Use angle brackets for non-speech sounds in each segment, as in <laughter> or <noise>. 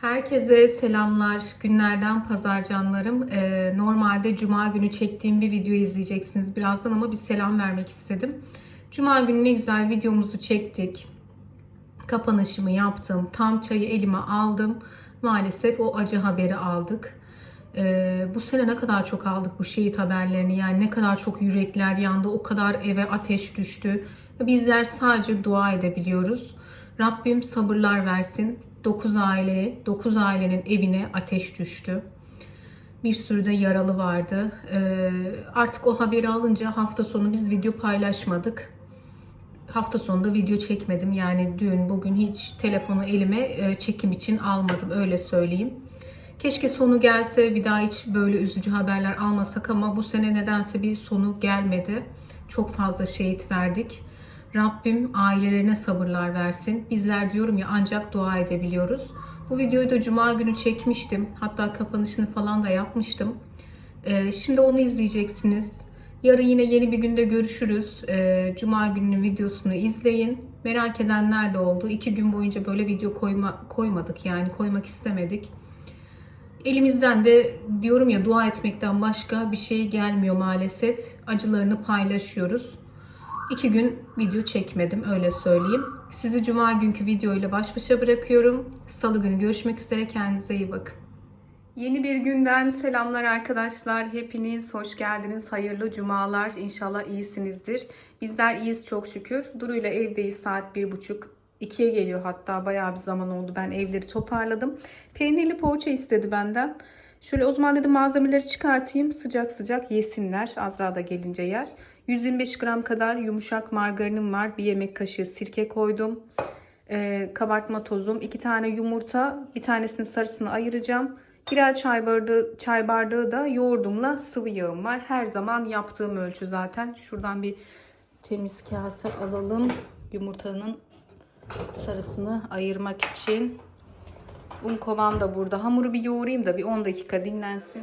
Herkese selamlar. Günlerden pazar canlarım. Ee, normalde cuma günü çektiğim bir video izleyeceksiniz birazdan ama bir selam vermek istedim. Cuma günü ne güzel videomuzu çektik. Kapanışımı yaptım. Tam çayı elime aldım. Maalesef o acı haberi aldık. Ee, bu sene ne kadar çok aldık bu şehit haberlerini. Yani ne kadar çok yürekler yandı. O kadar eve ateş düştü. Bizler sadece dua edebiliyoruz. Rabbim sabırlar versin. 9 aileye, 9 ailenin evine ateş düştü. Bir sürü de yaralı vardı. Ee, artık o haberi alınca hafta sonu biz video paylaşmadık. Hafta sonunda video çekmedim. Yani dün, bugün hiç telefonu elime e, çekim için almadım. Öyle söyleyeyim. Keşke sonu gelse bir daha hiç böyle üzücü haberler almasak ama bu sene nedense bir sonu gelmedi. Çok fazla şehit verdik. Rabbim ailelerine sabırlar versin. Bizler diyorum ya ancak dua edebiliyoruz. Bu videoyu da cuma günü çekmiştim. Hatta kapanışını falan da yapmıştım. Ee, şimdi onu izleyeceksiniz. Yarın yine yeni bir günde görüşürüz. Ee, cuma gününün videosunu izleyin. Merak edenler de oldu. İki gün boyunca böyle video koyma, koymadık yani koymak istemedik. Elimizden de diyorum ya dua etmekten başka bir şey gelmiyor maalesef. Acılarını paylaşıyoruz. İki gün video çekmedim öyle söyleyeyim. Sizi cuma günkü video ile baş başa bırakıyorum. Salı günü görüşmek üzere kendinize iyi bakın. Yeni bir günden selamlar arkadaşlar. Hepiniz hoş geldiniz. Hayırlı cumalar. İnşallah iyisinizdir. Bizler iyiyiz çok şükür. Duru ile evdeyiz saat bir buçuk. ikiye geliyor hatta bayağı bir zaman oldu. Ben evleri toparladım. Peynirli poğaça istedi benden. Şöyle o zaman dedim malzemeleri çıkartayım. Sıcak sıcak yesinler. Azra da gelince yer. 125 gram kadar yumuşak margarinim var. Bir yemek kaşığı sirke koydum. Ee, kabartma tozum. iki tane yumurta. Bir tanesinin sarısını ayıracağım. Birer çay bardağı, çay bardağı da yoğurdumla sıvı yağım var. Her zaman yaptığım ölçü zaten. Şuradan bir temiz kase alalım. Yumurtanın sarısını ayırmak için. Un kovan da burada. Hamuru bir yoğurayım da bir 10 dakika dinlensin.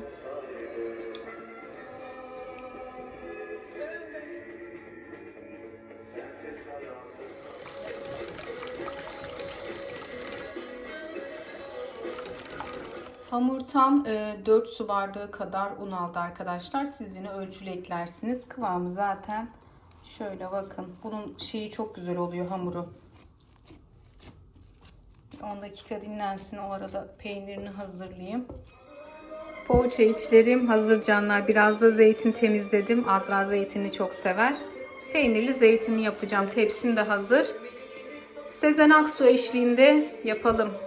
Hamur tam e, 4 su bardağı kadar un aldı arkadaşlar. Siz yine ölçülü eklersiniz. Kıvamı zaten şöyle bakın. Bunun şeyi çok güzel oluyor hamuru. 10 dakika dinlensin. O arada peynirini hazırlayayım. Poğaça içlerim hazır canlar. Biraz da zeytin temizledim. Azra zeytini çok sever. Peynirli zeytini yapacağım. Tepsim de hazır. Sezen Aksu eşliğinde yapalım.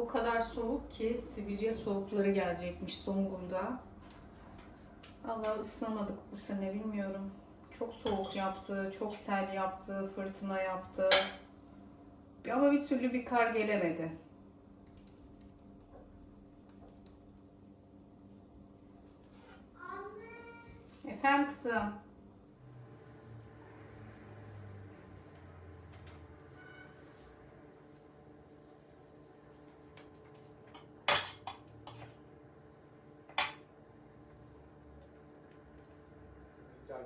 O kadar soğuk ki Sibirya soğukları gelecekmiş Zonguldak. Allah ısınamadık bu sene bilmiyorum. Çok soğuk yaptı, çok sel yaptı, fırtına yaptı. Ama bir türlü bir kar gelemedi. Efendim kızım.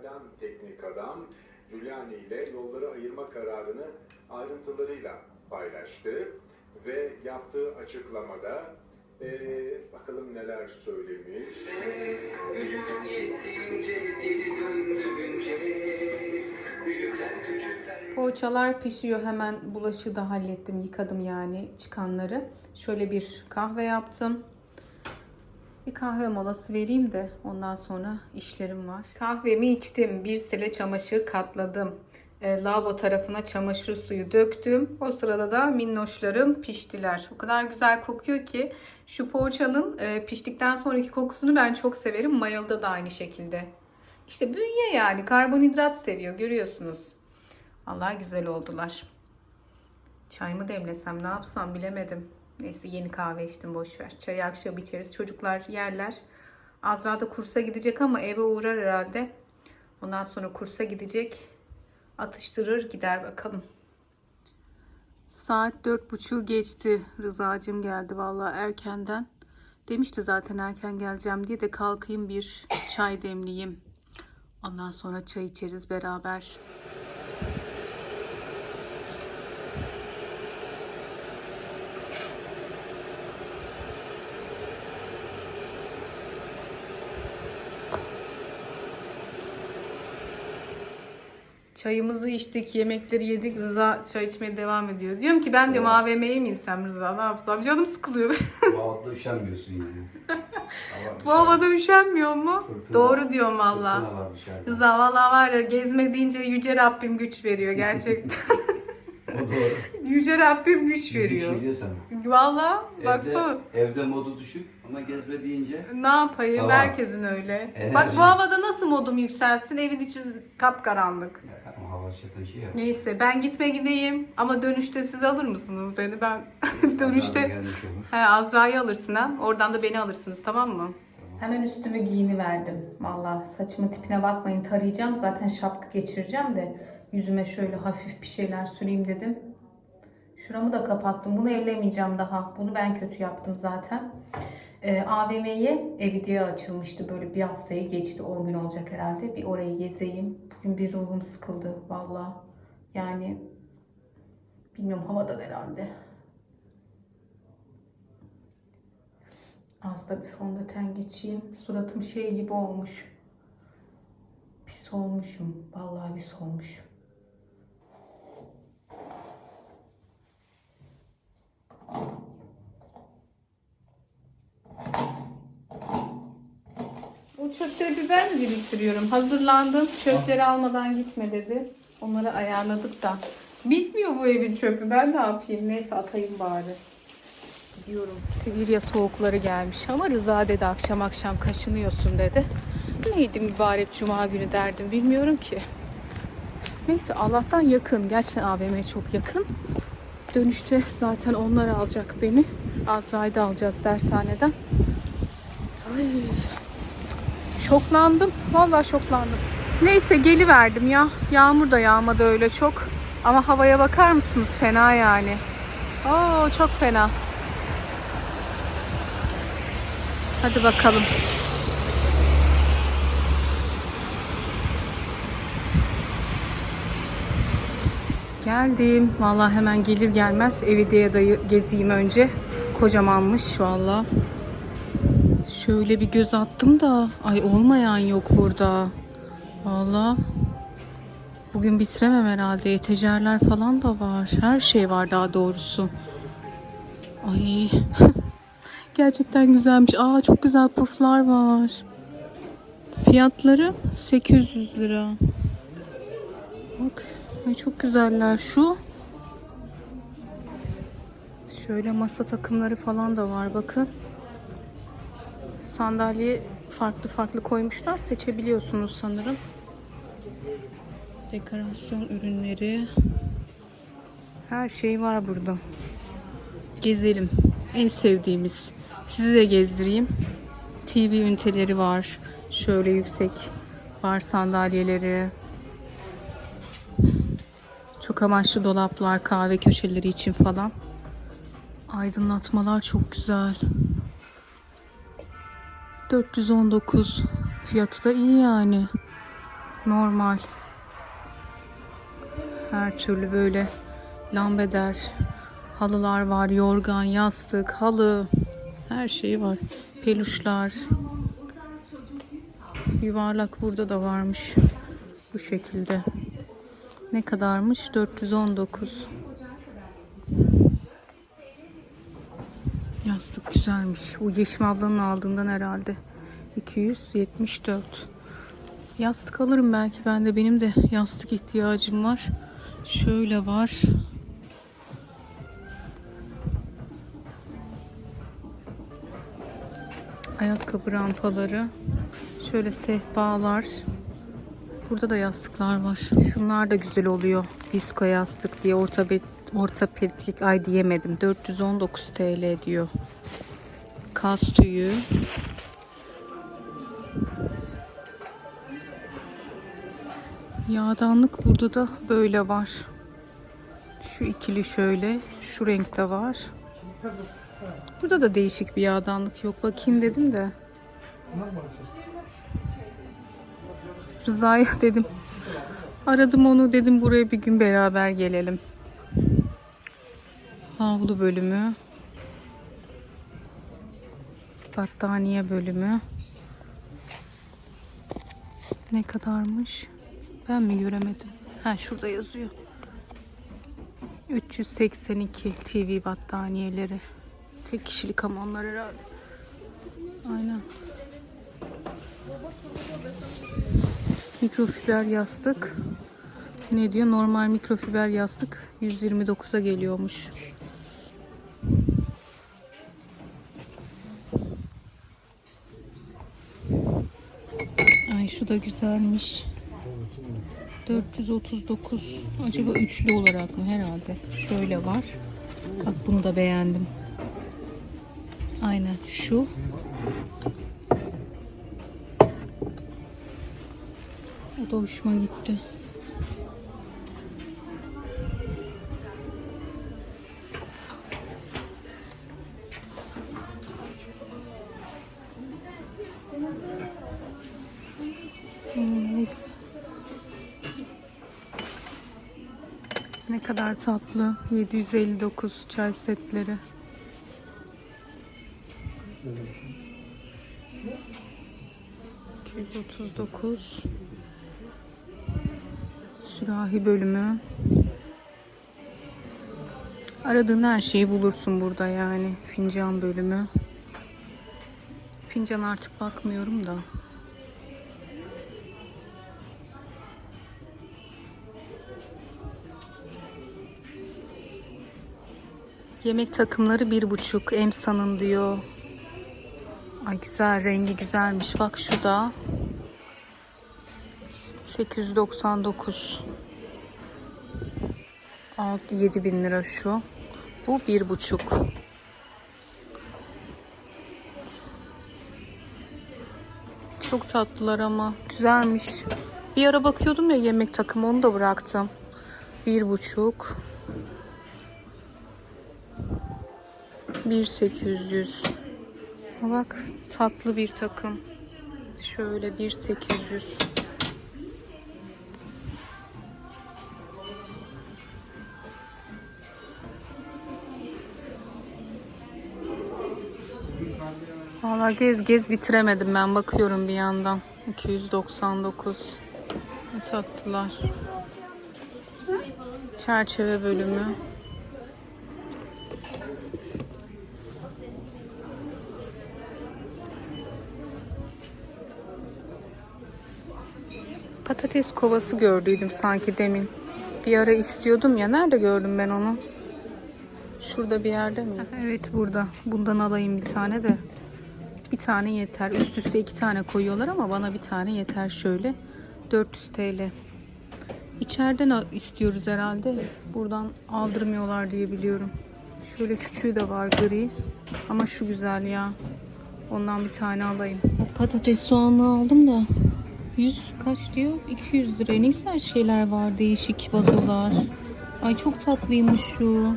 İtalyan teknik adam Giuliani ile yolları ayırma kararını ayrıntılarıyla paylaştı ve yaptığı açıklamada eee, bakalım neler söylemiş. Gücüm yettiğince geri döndüğünce Büyükler küçükler Poğaçalar pişiyor. Hemen bulaşığı da hallettim. Yıkadım yani çıkanları. Şöyle bir kahve yaptım. Bir kahve molası vereyim de ondan sonra işlerim var. Kahvemi içtim. Bir sele çamaşır katladım. E, lavabo tarafına çamaşır suyu döktüm. O sırada da minnoşlarım piştiler. O kadar güzel kokuyor ki şu poğaçanın e, piştikten sonraki kokusunu ben çok severim. Mayalıda da aynı şekilde. İşte bünye yani karbonhidrat seviyor görüyorsunuz. Allah güzel oldular. Çay mı demlesem ne yapsam bilemedim. Neyse yeni kahve içtim boş ver. Çayı akşam içeriz. Çocuklar yerler. Azra da kursa gidecek ama eve uğrar herhalde. Ondan sonra kursa gidecek. atıştırır gider bakalım. Saat dört buçuğu geçti. Rıza'cığım geldi vallahi erkenden. Demişti zaten erken geleceğim diye de kalkayım bir çay demleyeyim. Ondan sonra çay içeriz beraber. Çayımızı içtik, yemekleri yedik. Rıza çay içmeye devam ediyor. Diyorum ki ben diyorum AVM'ye mi insem Rıza ne yapsam? Canım sıkılıyor. Bu havada üşenmiyorsun yani. <laughs> Bu havada üşenmiyor mu? Fırtına- Doğru diyorum valla. Fırtına var dışarıda. Rıza valla var ya gezme deyince yüce Rabbim güç veriyor gerçekten. <laughs> O doğru. yüce Rabbim güç Güç veriyor. veriyor sana. Valla baksana. Evde, evde modu düşük ama gezme deyince Ne yapayım? Tamam. Herkesin öyle. Enerji. Bak bu havada nasıl modum yükselsin? Evin içi kapkaranlık. Ya. Neyse ben gitme gideyim ama dönüşte siz alır mısınız beni? Ben <laughs> dönüşte. He, Azra'yı alırsın ha. Oradan da beni alırsınız tamam mı? Hemen üstümü giyini verdim. Valla saçımın tipine bakmayın tarayacağım. Zaten şapka geçireceğim de yüzüme şöyle hafif bir şeyler süreyim dedim. Şuramı da kapattım. Bunu ellemeyeceğim daha. Bunu ben kötü yaptım zaten. Ee, AVM'ye Evidiye açılmıştı. Böyle bir haftayı geçti. 10 gün olacak herhalde. Bir orayı gezeyim. Bugün bir ruhum sıkıldı. Valla. Yani bilmiyorum havadan herhalde. Az da bir fondöten geçeyim. Suratım şey gibi olmuş. Pis olmuşum. Vallahi pis olmuşum. Çöpleri bir ben biriktiriyorum. Hazırlandım. Çöpleri almadan gitme dedi. Onları ayarladık da. Bitmiyor bu evin çöpü. Ben ne yapayım? Neyse atayım bari. Gidiyorum. Sibirya soğukları gelmiş ama Rıza dedi akşam akşam kaşınıyorsun dedi. Neydi mübarek cuma günü derdim bilmiyorum ki. Neyse Allah'tan yakın. Gerçekten AVM çok yakın. Dönüşte zaten onlar alacak beni. Azra'yı da alacağız dershaneden. Ay. Şoklandım. Vallahi şoklandım. Neyse geliverdim ya. Yağmur da yağmadı öyle çok. Ama havaya bakar mısınız? Fena yani. Oo çok fena. Hadi bakalım. Geldim. Vallahi hemen gelir gelmez evi diye dayı gezeyim önce. Kocamanmış vallahi. Şöyle bir göz attım da ay olmayan yok burada. Vallahi bugün bitiremem herhalde. Tecerler falan da var. Her şey var daha doğrusu. Ay <laughs> Gerçekten güzelmiş. Aa çok güzel puflar var. Fiyatları 800 lira. Bak. Ay çok güzeller. Şu Şöyle masa takımları falan da var bakın. Sandalye farklı farklı koymuşlar. Seçebiliyorsunuz sanırım. Dekorasyon ürünleri. Her şey var burada. Gezelim. En sevdiğimiz. Sizi de gezdireyim. TV üniteleri var. Şöyle yüksek var sandalyeleri. Çok amaçlı dolaplar, kahve köşeleri için falan. Aydınlatmalar çok güzel. 419 fiyatı da iyi yani. Normal. Her türlü böyle lambeder, halılar var, yorgan, yastık, halı. Her şey var. Peluşlar. Yuvarlak burada da varmış. Bu şekilde. Ne kadarmış? 419. Yastık güzelmiş. Bu Yeşim ablanın aldığından herhalde. 274. Yastık alırım belki ben de. Benim de yastık ihtiyacım var. Şöyle var. Ayakkabı rampaları. Şöyle sehpalar. Burada da yastıklar var. Şunlar da güzel oluyor. Disko yastık diye ortoped, ortopedik ay diyemedim. 419 TL diyor. Kas tüyü. Yağdanlık burada da böyle var. Şu ikili şöyle. Şu renkte var. Burada da değişik bir yağdanlık yok. Bakayım dedim de. Rıza'ya <laughs> dedim. Aradım onu dedim buraya bir gün beraber gelelim. Havlu bölümü. Battaniye bölümü. Ne kadarmış? Ben mi göremedim? Ha şurada yazıyor. 382 TV battaniyeleri. Tek kişilik ama onlar herhalde. Aynen. Mikrofiber yastık. Ne diyor? Normal mikrofiber yastık 129'a geliyormuş. Ay şu da güzelmiş. 439. Acaba üçlü olarak mı? Herhalde. Şöyle var. Bak bunu da beğendim. Aynen şu. O da hoşuma gitti. Ne kadar tatlı. 759 çay setleri. ...239... Sürahi bölümü. Aradığın her şeyi bulursun burada yani. Fincan bölümü. Fincan artık bakmıyorum da. Yemek takımları bir buçuk. Emsa'nın diyor. Ay güzel rengi güzelmiş. Bak şu da. 899. 6 7 bin lira şu. Bu bir buçuk. Çok tatlılar ama güzelmiş. Bir ara bakıyordum ya yemek takımı onu da bıraktım. Bir buçuk. 1800. Bak tatlı bir takım. Şöyle 1800. Valla gez gez bitiremedim ben bakıyorum bir yandan. 299. Ne tatlılar. Çerçeve bölümü. Patates kovası gördüydüm sanki demin. Bir ara istiyordum ya. Nerede gördüm ben onu? Şurada bir yerde mi? Evet burada. Bundan alayım bir tane de. Bir tane yeter. Üst üste iki tane koyuyorlar ama bana bir tane yeter şöyle. 400 TL. İçeriden istiyoruz herhalde. Buradan aldırmıyorlar diye biliyorum. Şöyle küçüğü de var gri. Ama şu güzel ya. Ondan bir tane alayım. O patates soğanlı aldım da 100 kaç diyor? 200 lira. Ne güzel şeyler var. Değişik vazolar. Ay çok tatlıymış şu.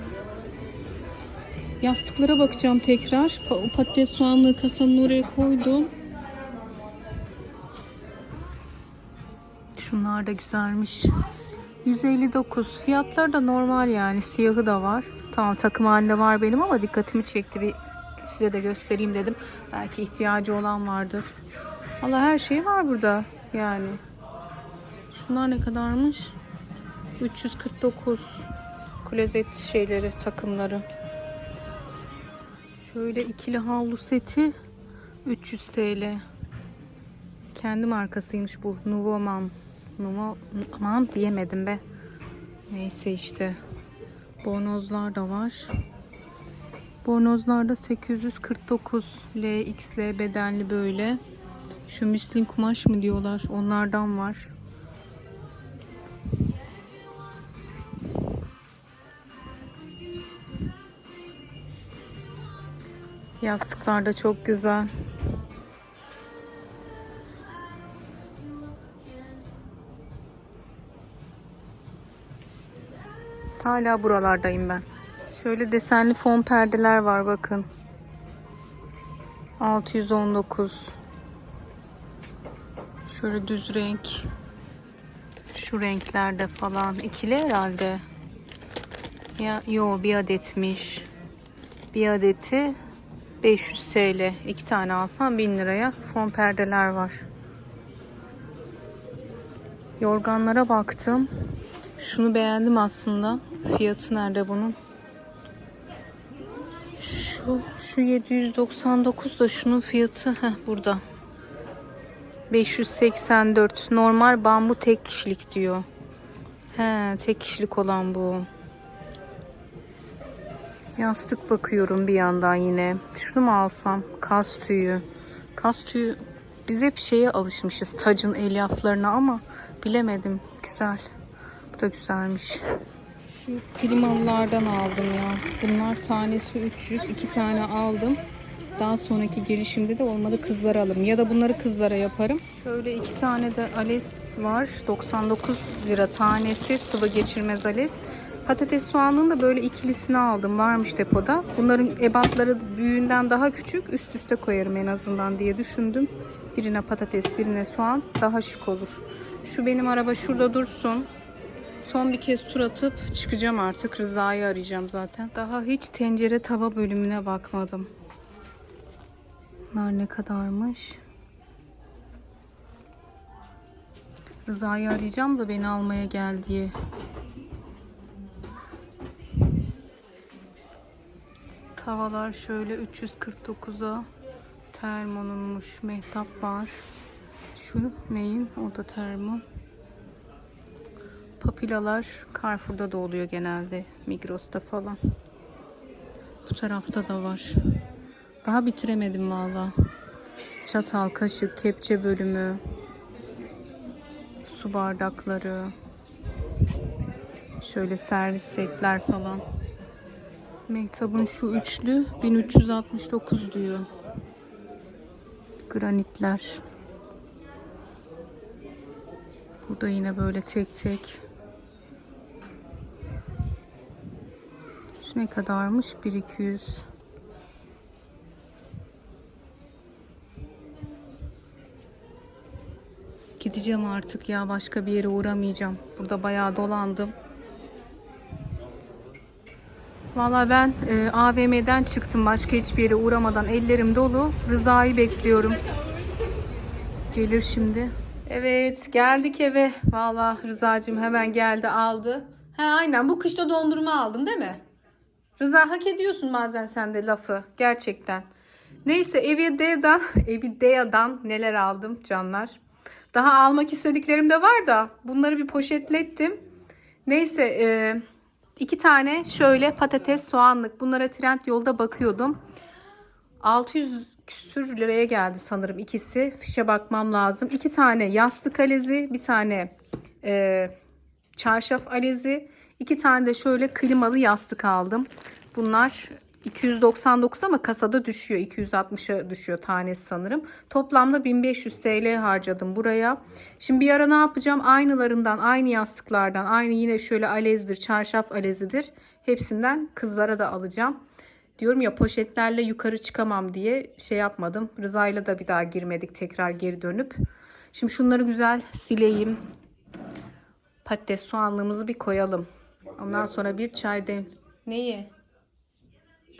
Yastıklara bakacağım tekrar. Patates soğanlı kasanın oraya koydum. Şunlar da güzelmiş. 159. Fiyatlar da normal yani. Siyahı da var. Tamam takım halinde var benim ama dikkatimi çekti. Bir size de göstereyim dedim. Belki ihtiyacı olan vardır. Valla her şey var burada yani. Şunlar ne kadarmış? 349 klozet şeyleri, takımları. Şöyle ikili havlu seti 300 TL. Kendi markasıymış bu. Nuvoman. Nuvo aman diyemedim be. Neyse işte. Bornozlar da var. Bornozlarda 849 LXL bedenli böyle. Şu müslim kumaş mı diyorlar? Onlardan var. Yastıklar da çok güzel. Hala buralardayım ben. Şöyle desenli fon perdeler var bakın. 619. Şöyle düz renk. Şu renklerde falan. ikili herhalde. Ya yo bir adetmiş. Bir adeti 500 TL. İki tane alsam 1000 liraya fon perdeler var. Yorganlara baktım. Şunu beğendim aslında. Fiyatı nerede bunun? Şu, şu 799 da şunun fiyatı heh, burada. 584. Normal bambu tek kişilik diyor. He, tek kişilik olan bu. Yastık bakıyorum bir yandan yine. Şunu mu alsam? Kas tüyü. Kas tüyü biz hep şeye alışmışız. Tacın elyaflarına ama bilemedim. Güzel. Bu da güzelmiş. Şu klimalılardan aldım ya. Bunlar tanesi 300. iki tane aldım. Daha sonraki girişimde de olmadı kızlara alırım. Ya da bunları kızlara yaparım. Şöyle iki tane de ales var. 99 lira tanesi sıvı geçirmez ales. Patates soğanının da böyle ikilisini aldım. Varmış depoda. Bunların ebatları büyüğünden daha küçük. Üst üste koyarım en azından diye düşündüm. Birine patates, birine soğan daha şık olur. Şu benim araba şurada dursun. Son bir kez tur atıp çıkacağım artık. Rıza'yı arayacağım zaten. Daha hiç tencere tava bölümüne bakmadım. Bunlar ne kadarmış? Rıza'yı arayacağım da beni almaya gel diye. Tavalar şöyle 349'a termonunmuş. Mehtap var. Şu neyin? O da termo. Papilalar Carrefour'da da oluyor genelde. Migros'ta falan. Bu tarafta da var. Daha bitiremedim valla. Çatal, kaşık, kepçe bölümü. Su bardakları. Şöyle servis setler falan. Mehtap'ın şu üçlü 1369 diyor. Granitler. Burada yine böyle tek tek. Şu ne kadarmış? 1200. Gideceğim artık ya başka bir yere uğramayacağım. Burada bayağı dolandım. Valla ben e, AVM'den çıktım başka hiçbir yere uğramadan ellerim dolu. Rıza'yı bekliyorum. Gelir şimdi. Evet geldik eve. Valla Rıza'cığım hemen geldi aldı. He aynen bu kışta dondurma aldın değil mi? Rıza hak ediyorsun bazen sen de lafı. Gerçekten. Neyse Evidea'dan, <laughs> Evidea'dan neler aldım canlar. Daha almak istediklerim de var da bunları bir poşetlettim. Neyse e, iki tane şöyle patates soğanlık. Bunlara trend yolda bakıyordum. 600 küsür liraya geldi sanırım ikisi. Fişe bakmam lazım. İki tane yastık alezi, bir tane e, çarşaf alezi, iki tane de şöyle klimalı yastık aldım. Bunlar 299 ama kasada düşüyor. 260'a düşüyor tanesi sanırım. Toplamda 1500 TL harcadım buraya. Şimdi bir ara ne yapacağım? Aynılarından, aynı yastıklardan, aynı yine şöyle alezdir, çarşaf alezidir. Hepsinden kızlara da alacağım. Diyorum ya poşetlerle yukarı çıkamam diye şey yapmadım. Rıza'yla da bir daha girmedik tekrar geri dönüp. Şimdi şunları güzel sileyim. Patates soğanlığımızı bir koyalım. Ondan sonra bir çay dem. Neyi?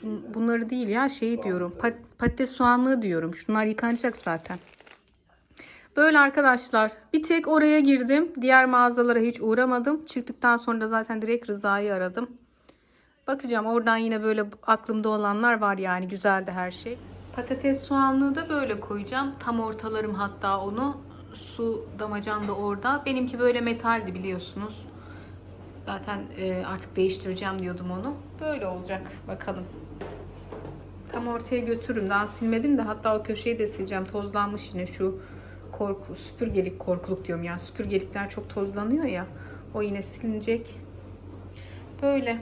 Bun- Bunları değil ya şeyi diyorum. Pat- patates soğanlığı diyorum. Şunlar yıkanacak zaten. Böyle arkadaşlar. Bir tek oraya girdim. Diğer mağazalara hiç uğramadım. Çıktıktan sonra da zaten direkt Rıza'yı aradım. Bakacağım oradan yine böyle aklımda olanlar var yani güzeldi her şey. Patates soğanlığı da böyle koyacağım. Tam ortalarım hatta onu. Su damacan da orada. Benimki böyle metaldi biliyorsunuz. Zaten e, artık değiştireceğim diyordum onu. Böyle olacak bakalım. Tam ortaya götürürüm. Daha silmedim de hatta o köşeyi de sileceğim. Tozlanmış yine şu korku, süpürgelik korkuluk diyorum ya. Süpürgelikler çok tozlanıyor ya. O yine silinecek. Böyle.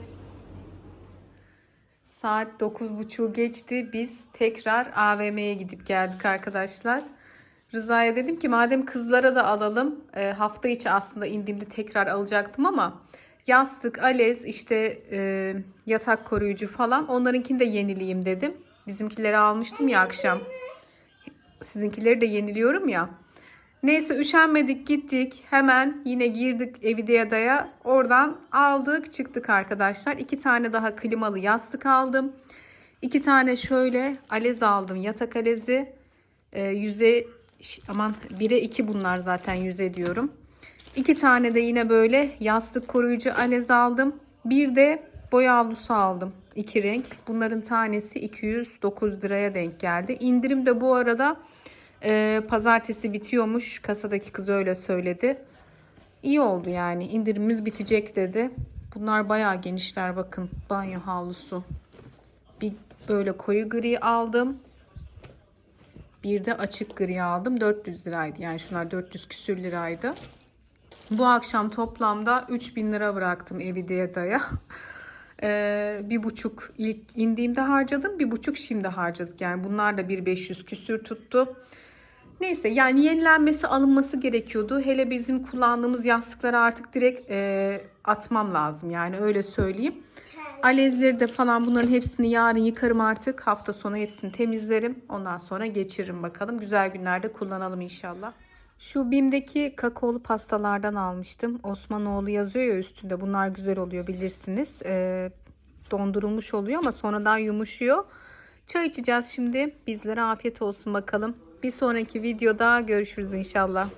Saat 9.30 geçti. Biz tekrar AVM'ye gidip geldik arkadaşlar. Rıza'ya dedim ki madem kızlara da alalım. e, hafta içi aslında indiğimde tekrar alacaktım ama Yastık, alez, işte e, yatak koruyucu falan onlarınkini de yenileyim dedim. Bizimkileri almıştım ya akşam. Sizinkileri de yeniliyorum ya. Neyse üşenmedik gittik. Hemen yine girdik Evidea'ya. Oradan aldık çıktık arkadaşlar. İki tane daha klimalı yastık aldım. İki tane şöyle alez aldım. Yatak alezi. Ee, yüze aman 1'e 2 bunlar zaten yüze diyorum. İki tane de yine böyle yastık koruyucu alez aldım. Bir de boya havlusu aldım. İki renk. Bunların tanesi 209 liraya denk geldi. İndirim de bu arada e, pazartesi bitiyormuş. Kasadaki kız öyle söyledi. İyi oldu yani. İndirimimiz bitecek dedi. Bunlar bayağı genişler bakın. Banyo havlusu. Bir böyle koyu gri aldım. Bir de açık gri aldım. 400 liraydı. Yani şunlar 400 küsür liraydı. Bu akşam toplamda 3000 lira bıraktım Evidea'ya. <laughs> Ee, bir buçuk ilk indiğimde harcadım. Bir buçuk şimdi harcadık. Yani bunlar da 1500 küsür tuttu. Neyse yani yenilenmesi alınması gerekiyordu. Hele bizim kullandığımız yastıkları artık direkt e, atmam lazım. Yani öyle söyleyeyim. Alezleri de falan bunların hepsini yarın yıkarım artık. Hafta sonu hepsini temizlerim. Ondan sonra geçiririm bakalım. Güzel günlerde kullanalım inşallah. Şu BİM'deki kakaolu pastalardan almıştım. Osmanoğlu yazıyor ya üstünde. Bunlar güzel oluyor bilirsiniz. Ee, dondurulmuş oluyor ama sonradan yumuşuyor. Çay içeceğiz şimdi. Bizlere afiyet olsun bakalım. Bir sonraki videoda görüşürüz inşallah.